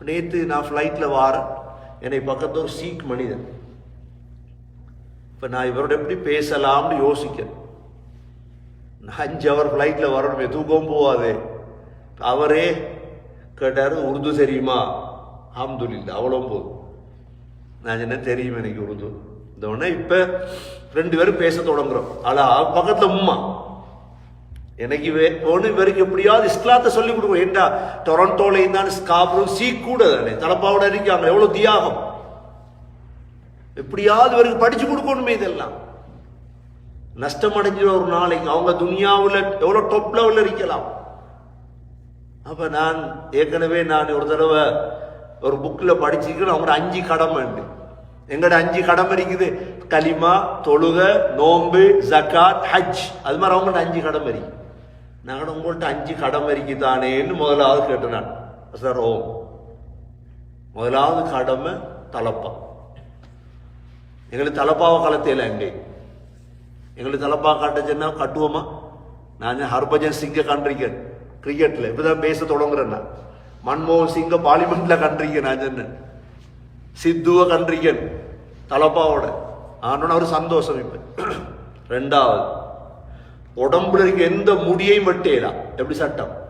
நேற்று நான் ஃப்ளைட்டில் வாரேன். என்னை பக்கத்தில் ஒரு சீக் மனிதன். இப்போ நான் இவரோட எப்படி பேசலாம்னு யோசிக்கிறேன். நான் அஞ்சு அவர் ஃப்ளைட்டில் வரணுமே தூக்கம் போகாது. அவரே கேட்டார் உருது தெரியுமா? ஆம்துலில் அவ்வளோ போதும். நான் என்ன தெரியும் எனக்கு உருது. இந்த உடனே இப்போ ரெண்டு பேரும் பேச தொடங்குறோம். ஆனா பக்கத்தில் உம்மா? எனக்கு வே- ஒன்று இவருக்கு எப்படியாவது இஸ்லாத்தை சொல்லி கொடுக்கணும். ஏண்டா? டொரண்டோலையும் தான் ஸ்காப்ரும் சீ கூட தானே? தலப்பாவோட இருக்காங்க எவ்வளோ தியாகம்? எப்படியாவது இவருக்கு படிச்சு கொடுக்கணுமே இதெல்லாம். நஷ்டம் அடைஞ்சிட ஒரு நாளைக்கு. அவங்க துனியாவில் எவ்வளோ டாப் லெவலில் இருக்கலாம். அப்போ நான் ஏற்கனவே நான் ஒரு தடவை ஒரு புக்கில் படிச்சிருக்கேன். அவங்களோட அஞ்சு கடமை உண்டு. எங்கட அஞ்சு கடமை இருக்குது. கலிமா தொழுக நோன்பு ஜக்காத் ஹஜ் அது மாதிரி அவங்கள்ட்ட அஞ்சு கடமை இருக்குது நாங்கள் உங்கள்கிட்ட அஞ்சு கடமை இருக்குதானேன்னு முதலாவது கேட்டேன் நான். சார் ஓ. முதலாவது கடமை தலப்பா. எங்களுக்கு தலப்பாவை கலத்தையில எங்கே எங்களுக்கு தலப்பா காட்ட கட்டுவோமா? நான் ஹர்பஜன் சிங்கை கண்டிருக்கேன். கிரிக்கெட்ல இப்பதான் பேச தொடங்குறேன் நான். மன்மோகன் சிங்கை பார்லிமெண்ட்ல கண்டிருக்கேன் நான் சொன்னேன். சித்துவை கண்டிருக்கேன். தலப்பாவோட. ஆனோன்னு ஒரு சந்தோஷம் இப்போ. ரெண்டாவது. உடம்புல இருக்க எந்த முடியையும் வெட்டேலாம் எப்படி சட்டம்?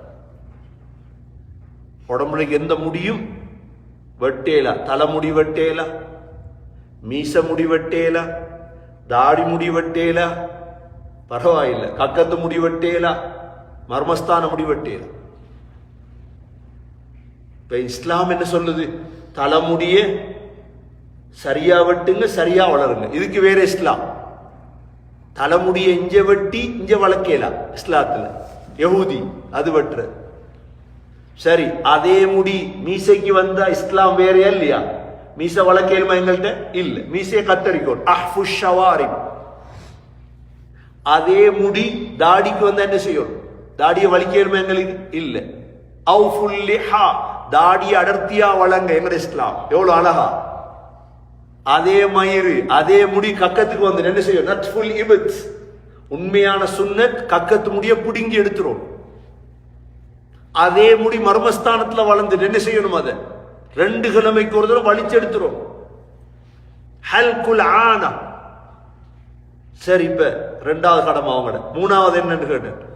உடம்புல எந்த முடியும் வெட்டேலா. தலைமுடி வெட்டேலா. மீச முடி வெட்டேலா. தாடி முடி வெட்டேலா. பரவாயில்ல. கக்கத்து முடி வெட்டேலா. மர்மஸ்தான முடி வெட்டேலா. இப்ப இஸ்லாம் என்ன சொல்லுது? தலைமுடிய சரியா வெட்டுங்க சரியா வளருங்க. இதுக்கு வேற இஸ்லாம். தலைமுடிய இஞ்ச வெட்டி இஞ்ச வளர்க்கலாம் இஸ்லாத்துல யகுதி அது வெட்டுற சரி அதே முடி மீசைக்கு வந்தா இஸ்லாம் வேறையா இல்லையா மீச வளர்க்கலுமா எங்கள்கிட்ட இல்ல மீசையை கத்தரிக்கோம் அஹ்ஃபு ஷவாரிம் அதே முடி தாடிக்கு வந்தா என்ன செய்யும் தாடியை வலிக்கலுமா எங்களுக்கு இல்ல அவுஃபுல் லிஹா தாடியை அடர்த்தியா வளங்க எங்கட இஸ்லாம் எவ்வளவு அழகா அதே மயிறு அதே முடி கக்கத்துக்கு வந்து என்ன செய்யும்? நட்ஃபுல் இபத் உண்மையான சுன்னத் கக்கத்து முடிய புடுங்கி எடுத்துரும். அதே முடி மர்மஸ்தானத்தில் வளர்ந்து என்ன செய்யணும் அதை? ரெண்டு கிழமைக்கு ஒரு தடவை வலிச்சு எடுத்துரும். ஹல்குல் ஆனா. சரி இப்ப ரெண்டாவது கடமை அவங்கள மூணாவது என்னன்னு கேட்டேன்.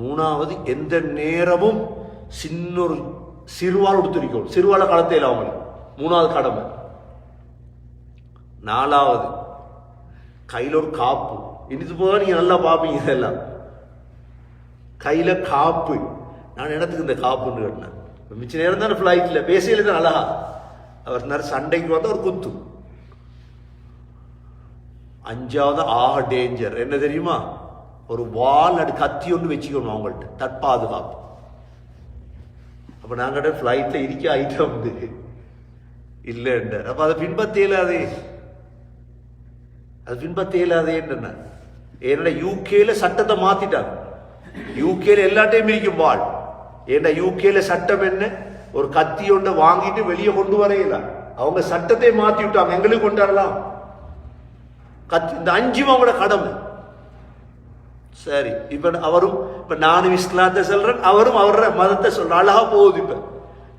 மூணாவது எந்த நேரமும் சின்ன ஒரு சிறுவால் உடுத்திருக்கணும் சிறுவால கடத்தையில் அவங்களுக்கு மூணாவது கடமை நாலாவது கையில் ஒரு காப்பு இனிது போக நீங்கள் நல்லா பார்ப்பீங்க இதெல்லாம் கையில் காப்பு நான் இடத்துக்கு இந்த காப்புன்னு கேட்டேன் மிச்ச நேரம் தானே ஃப்ளைட்டில் பேசியில் தான் அழகா அவர் நேரம் சண்டைக்கு வந்து ஒரு குத்து அஞ்சாவது ஆக டேஞ்சர் என்ன தெரியுமா ஒரு வால் அடி கத்தி ஒன்று வச்சுக்கணும் அவங்கள்ட்ட தற்பாதுகாப்பு அப்போ நாங்கள் ஃப்ளைட்டில் இருக்க ஐட்டம் வந்து இல்லைன்ற அப்போ அதை பின்பற்றியில அது அது பின்பற்ற இயலாதே என்ன ஏன்னா யூகேல சட்டத்தை மாத்திட்டாங்க. யூகேல எல்லாத்தையும் இருக்கும் வாழ். ஏன்னா யூகேல சட்டம் என்ன? ஒரு கத்தி ஒன்றை வாங்கிட்டு வெளியே கொண்டு வரையில அவங்க சட்டத்தை மாத்தி விட்டாங்க. எங்களுக்கு கொண்டு வரலாம் கத்தி இந்த அஞ்சும் அவங்களோட கடமை. சரி இப்ப அவரும் இப்ப நானும் இஸ்லாத்தை சொல்றேன் அவரும் அவரோட மதத்தை சொல்ற அழகா போகுது இப்ப.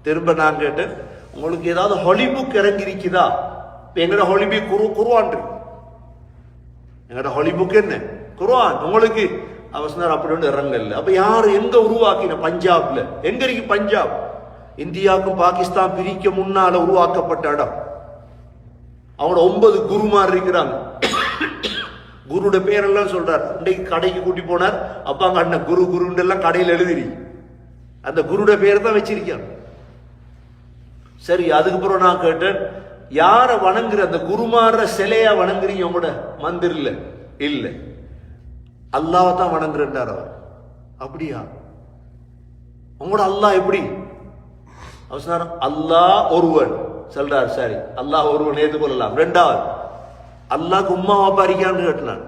திரும்ப நான் கேட்டேன் உங்களுக்கு ஏதாவது ஹொலிபுக் இறங்கி இருக்குதா இப்ப எங்கட ஹொலிபுக் குரு குருவான் இருக்கு எங்கட ஹொலிபுக் என்ன? குருவான் உங்களுக்கு அவர் சொன்னார் அப்படி ஒன்று இறங்கல. அப்போ யாரு எங்க உருவாக்கின பஞ்சாப்ல? எங்க இருக்கு பஞ்சாப்? இந்தியாவுக்கும் பாகிஸ்தான் பிரிக்க முன்னால உருவாக்கப்பட்ட இடம். அவங்களோட ஒன்பது குருமார் இருக்கிறாங்க. குருட பேரெல்லாம் சொல்றார். இன்றைக்கு கடைக்கு கூட்டி போனார். அப்பா அங்க அண்ணன் குரு குருன்னு எல்லாம் கடையில் எழுதிரி. அந்த குருட பேர் தான் வச்சிருக்கான். சரி அதுக்கப்புறம் நான் கேட்டேன். யாரை வணங்குற அந்த குருமார சிலையா வணங்குறீங்க உங்களோட மந்திரில் இல்ல. அல்லாவை தான் வணங்குறன்றார் அவர். அப்படியா? உங்களோட அல்லாஹ் எப்படி? அவசரம். அல்லாஹ் ஒருவன். சொல்றார் சாரி அல்லாஹ் ஒருவன் ஏற்றுக்கொள்ளலாம் ரெண்டாவது அல்லாஹ் உம்மா வாப்பா இருக்கான்னு கேட்டான்.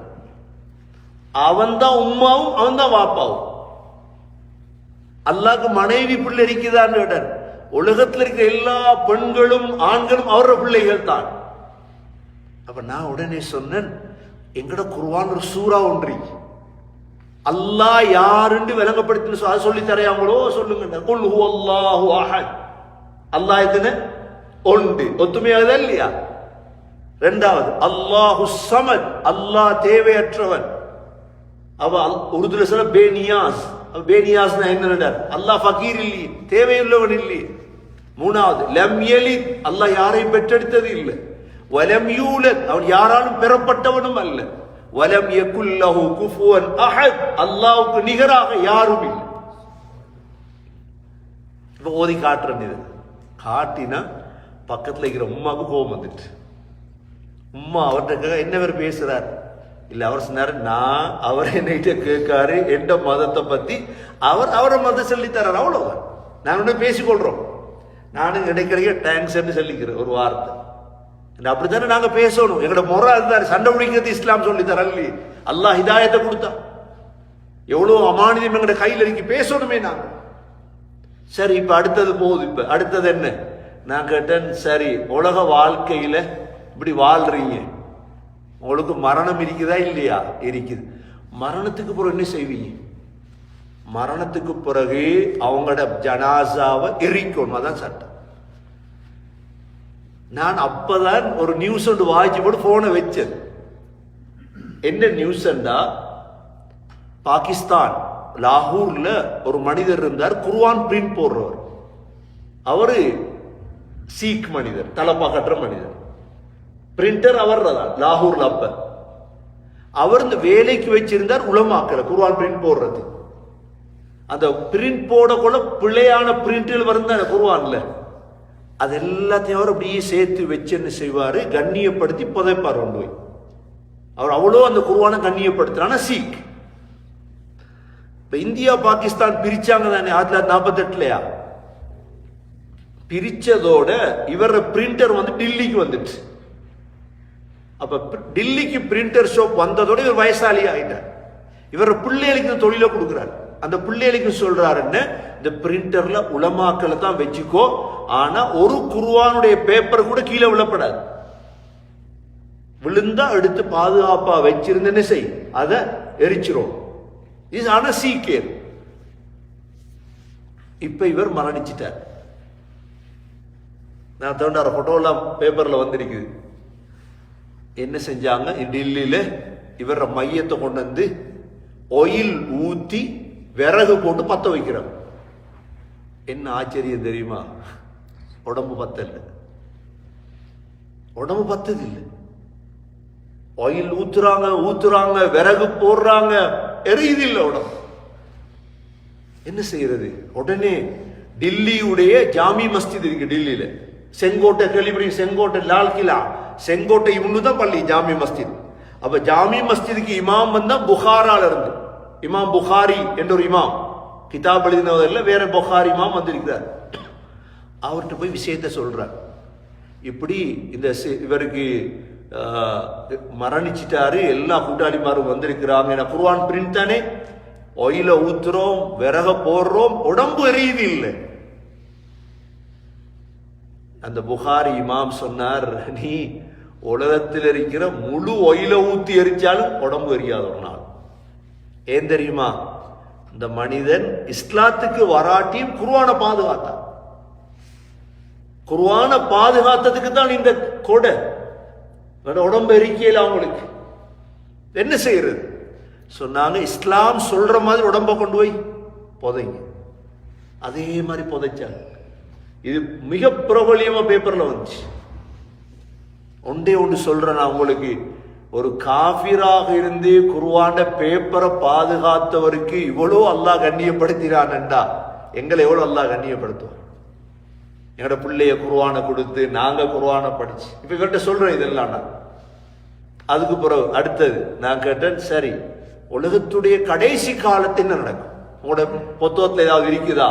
அவன் தான் உம்மாவும் அவன் தான் வாப்பாவும். அல்லாஹ்க்கு மனைவி பிள்ளை இருக்குதான்னு கேட்டார். உலகத்தில் இருக்கிற எல்லா பெண்களும் ஆண்களும் அவரோட பிள்ளைகள் தான். அப்ப நான் உடனே சொன்னேன் எங்கட குருவான் ஒரு சூறா ஒன்றி. அல்லாஹ் யாருன்னு விளங்கப்படுத்தின அதை சொல்லி தரையாங்களோ சொல்லுங்க. குல் ஹுவல்லாஹு அஹத். அல்லாஹ் எத்தனை? ஒன்று. ஒத்துமையாகுதா இல்லையா? ரெண்டாவது அல்லாஹு சமத். அல்லாஹ் தேவையற்றவன். அவ அல்- உருதுல சொல்ல பேனியாஸ். அவ பேனியாஸ்னா என்ன அல்லாஹ் ஃபகீர் இல்லையே. தேவையுள்ளவன் இல்லையே. மூணாவது லம் எலி அல்லாஹ் யாரையும் பெற்றெடுத்தது இல்லை. வலம் யூலத் அவன் யாராலும் பெறப்பட்டவனும் அல்ல. வலம் எக்குல்லஹு குஃபுவன் அஹத் அல்லாவுக்கு நிகராக யாரும் இல்லை. இப்போ ஓதி காட்டுறேன் இது. காட்டினா பக்கத்துல இருக்கிற உமாவுக்கு கோபம் வந்துட்டு. உம்மா அவர்கிட்ட என்ன பேர் பேசுறார்? இல்லை அவர் சொன்னார் நான் அவர் என்னகிட்ட கேட்காரு எந்த மதத்தை பற்றி அவர் அவரை மதம் சொல்லித் தர்றாரு அவ்வளவுதான். நான் ஒன்று பேசிக்கொள்கிறோம் நானும் இடைக்கிடையே தேங்க்ஸ் சொல்லிக்கிறேன் ஒரு வார்த்தை. அப்படி தானே நாங்கள் பேசணும்? எங்களோட முறை அதுதான் சண்டை பிடிக்கிறது இஸ்லாம் சொல்லி தரலி. அல்லாஹ் ஹிதாயத்தை கொடுத்தா. எவ்வளோ அமானியம் எங்களோட கையில் இருக்கு பேசணுமே நாங்கள் சரி இப்போ அடுத்தது போகுது இப்போ அடுத்தது என்ன? நான் கேட்டேன் சரி உலக வாழ்க்கையில் இப்படி வாழ்றீங்க. உங்களுக்கு மரணம் இருக்குதா இல்லையா? இருக்குது. மரணத்துக்கு அப்புறம் என்ன செய்வீங்க? மரணத்துக்கு பிறகு அவங்களோட ஜனாசாவை எரிக்கணும். அதான் சட்டம். நான் அப்பதான் ஒரு நியூஸ் ஒன்று வாய்ச்சி போட்டு போனை வச்சது என்ன நியூஸ்ண்டா பாகிஸ்தான் லாகூர்ல ஒரு மனிதர் இருந்தார் குர்வான் பிரிண்ட் போடுறவர். அவரு சீக் மனிதர் தலப்பா கட்டுற மனிதர். பிரிண்டர் அவர் தான் லாகூர்ல அப்ப. அவர் இந்த வேலைக்கு வச்சிருந்தார் உளமாக்கல குர்வான் பிரிண்ட் போடுறது. அந்த பிரிண்ட் போடக்குள்ள பிள்ளையான பிரிண்டில் வருந்தான குருவான்ல அது எல்லாத்தையும் அவர் அப்படியே சேர்த்து வச்சு என்ன கண்ணியப்படுத்தி புதைப்பார் கொண்டு போய். அவர் அவ்வளோ அந்த குருவான கண்ணியப்படுத்துறான சீக். இப்போ இந்தியா பாகிஸ்தான் பிரிச்சாங்க தானே ஆயிரத்தி தொள்ளாயிரத்தி நாற்பத்தெட்டுலயா? பிரிச்சதோட இவர பிரிண்டர் வந்து டில்லிக்கு வந்துட்டு அப்ப டில்லிக்கு பிரிண்டர் ஷாப் வந்ததோட இவர் வயசாளி ஆயிட்டார். இவர் பிள்ளைகளுக்கு இந்த தொழிலை கொடுக்குறாரு. அந்த பிள்ளைகளுக்கு சொல்றாருன்னு இந்த பிரிண்டர்ல உலமாக்களை தான் வச்சுக்கோ. ஆனா ஒரு குருவானுடைய பேப்பர் கூட கீழே விழப்படாது. விழுந்தா எடுத்து பாதுகாப்பா வச்சிருந்தேன்னு செய். அதை எரிச்சிரும். இது ஆனா சீக்கியம் இப்ப இவர் மரணிச்சிட்டார். நான் தோண்டார போட்டோ எல்லாம் பேப்பர்ல வந்திருக்குது. என்ன செஞ்சாங்க? டெல்லியில இவர மையத்தை கொண்டு வந்து ஒயில் ஊத்தி விறகு போட்டு பற்ற வைக்கிறாங்க என்ன ஆச்சரியம் தெரியுமா? உடம்பு பத்தல. உடம்பு பத்தது இல்லை ஆயில் ஊத்துறாங்க ஊத்துறாங்க விறகு போடுறாங்க எரியுது இல்லை உடம்பு. என்ன செய்யறது? உடனே டில்லியுடைய ஜாமி மஸ்ஜித் இருக்கு டில்லியில. செங்கோட்டை கேள்விப்படி செங்கோட்டை லால் கிலா செங்கோட்டை இவனு தான் பள்ளி ஜாமி மஸ்ஜித். அப்ப ஜாமி மஸ்ஜிதுக்கு இமாம் வந்தா புகாரால இருந்து. இமாம் புகாரி என்ற ஒரு இமாம். கிதாப் எழுதினவரில் வேற புகாரி இமாம் வந்திருக்கிறார். அவர்கிட்ட போய் விஷயத்த சொல்கிறார் இப்படி இந்த சி- இவருக்கு ஆஹ், மரணிச்சிட்டாரு எல்லா கூட்டாளிமாரும் வந்திருக்கிறாங்க. ஏன்னா குர்வான் பிரிண்ட் தானே ஒயில ஊத்துறோம் விறக போடுறோம் உடம்பு எரியுது இல்லை. அந்த புகாரி இமாம் சொன்னார் நீ உலகத்தில் இருக்கிற முழு ஒயில ஊத்தி எரிச்சாலும் உடம்பு எரியாத ஒரு ஏன் தெரியுமா? இந்த மனிதன் இஸ்லாத்துக்கு வராட்டியும் குருவான பாதுகாத்தான் குருவான பாதுகாத்ததுக்கு தான் இந்த கொடை. உடம்பு எரிக்கையில் அவங்களுக்கு. என்ன செய்யறது? சொன்னாங்க இஸ்லாம் சொல்ற மாதிரி உடம்ப கொண்டு போய் புதைங்க. அதே மாதிரி புதைச்சாங்க. இது மிக பிரபலியமா பேப்பர்ல வந்துச்சு. ஒன்றே ஒன்று சொல்றேன் நான் உங்களுக்கு. ஒரு காபிராக இருந்து குருவாண்ட பேப்பரை பாதுகாத்தவருக்கு இவ்வளோ அல்லாஹ் கண்ணியப்படுத்தினான்டா எங்களை எவ்வளோ அல்லாஹ் கண்ணியப்படுத்துவார் எங்களோட பிள்ளைய குருவானை கொடுத்து நாங்கள் குருவானை படிச்சு. இப்போ இவர்கிட்ட சொல்கிறோம் இதெல்லாம்டா அதுக்கு பிறகு அடுத்தது நான் கேட்டேன் சரி உலகத்துடைய கடைசி காலத்தில் என்ன நடக்கும்? உங்களோட பொத்துவத்தில் ஏதாவது இருக்குதா?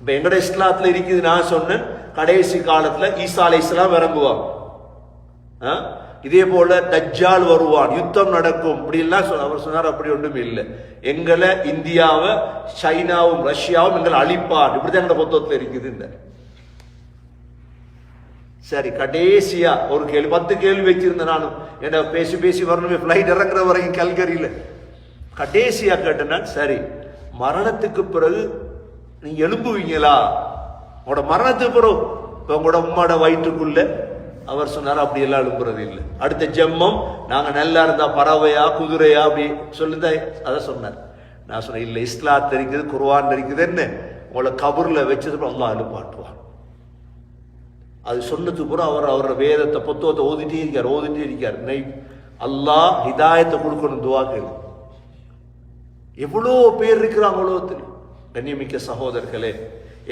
இப்போ எங்கட இஸ்லாத்தில் இருக்குது நான் சொன்னேன் கடைசி காலத்தில் ஈசா அலை இஸ்லாம் இறங்குவாங்க. ஆ? இதே போல தஜ்ஜால் வருவான் யுத்தம் நடக்கும் இப்படி அவர் சொன்னார் அப்படி ஒன்றும் இல்லை. எங்களை இந்தியாவை சைனாவும் ரஷ்யாவும் எங்களை அழிப்பான். இப்படிதான் எங்களை பொத்தத்தில் இருக்குது இந்த. சரி கடைசியா ஒரு கேள்வி பத்து கேள்வி வச்சிருந்தேன் நானும். என்ன பேசி பேசி வரணுமே ஃப்ளைட் இறங்குற வரைக்கும் கல்கரியில். கடைசியா கேட்டேன்னா சரி மரணத்துக்கு பிறகு நீங்க எழும்புவீங்களா? உங்களோட மரணத்துக்கு பிறகு இப்ப உங்களோட உம்மோட வயிற்றுக்குள்ள அவர் சொன்னார் அப்படி எல்லாம் எழுப்புறது இல்லை. அடுத்த ஜெம்மம் நாங்கள் நல்லா இருந்தால் பறவையா குதிரையா அப்படி சொல்லுதா அதை சொன்னார். நான் சொன்னேன் இல்லை இஸ்லாத் தெரிக்குது குர்வான் தெரிக்குதுன்னு என்ன உங்களை கபூர்ல வச்சது அல்லாஹ் எழுப்பாட்டுவான் அது சொன்னதுக்கு பிறகு அவர் அவரோட வேதத்தை புத்தகத்தை ஓதிட்டே இருக்கார் ஓதிட்டே இருக்கார். நை அல்லாஹ் ஹிதாயத்தை கொடுக்கணும் துவா கேளு. எவ்வளோ பேர் இருக்கிறாங்க உலகத்தில். கண்ணியமிக்க சகோதரர்களே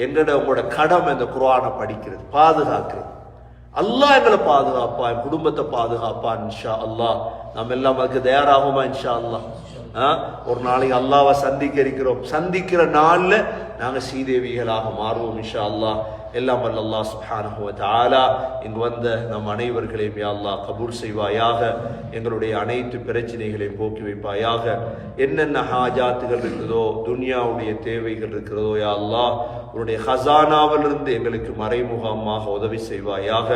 எங்கட உங்களோட கடமை இந்த குர்வானை படிக்கிறது பாதுகாக்கிறது. அல்லாஹ் எங்களை பாதுகாப்பா என் குடும்பத்தை பாதுகாப்பா இன்ஷா அல்லாஹ் நம்ம எல்லாம் அதுக்கு தயாராகுமா இன்ஷா அல்லாஹ் ஆ? ஒரு நாளைக்கு அல்லாவை சந்திக்க இருக்கிறோம் சந்திக்கிற நாளில் நாங்கள் சீதேவிகளாக மாறுவோம் இன்ஷா அல்லாஹ் எல்லாம் வல்ல அல்லாஹ் சுப்ஹானஹு தாலா இங்கு வந்த நம் அனைவர்களையும் யா அல்லாஹ் கபூர் செய்வாயாக. எங்களுடைய அனைத்து பிரச்சனைகளையும் போக்கி வைப்பாயாக. என்னென்ன ஹாஜாத்துகள் இருக்குதோ துனியாவுடைய தேவைகள் இருக்கிறதோ யா அல்லாஹ். உன்னுடைய ஹசானாவிலிருந்து எங்களுக்கு மறைமுகமாக உதவி செய்வாயாக.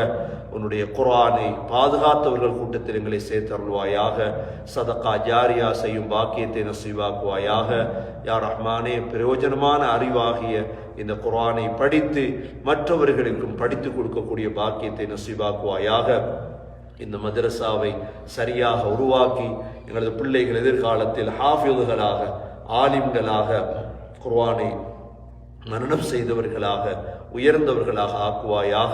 உன்னுடைய குரானை பாதுகாத்தவர்கள் கூட்டத்தில் எங்களை சேர்த்தருள்வாயாக சதக்கா ஜாரியா செய்யும் பாக்கியத்தை நசீவாக்குவாயாக. யார் ரஹ்மானே பிரயோஜனமான அறிவாகிய இந்த குர்ஆனை படித்து மற்றவர்களுக்கும் படித்து கொடுக்கக்கூடிய பாக்கியத்தை நசீவாக்குவாயாக. இந்த மதரசாவை சரியாக உருவாக்கி எங்களது பிள்ளைகள் எதிர்காலத்தில் ஹாஃபிதுகளாக ஆலிம்களாக குர்ஆனை மரணம் செய்தவர்களாக உயர்ந்தவர்களாக ஆக்குவாயாக.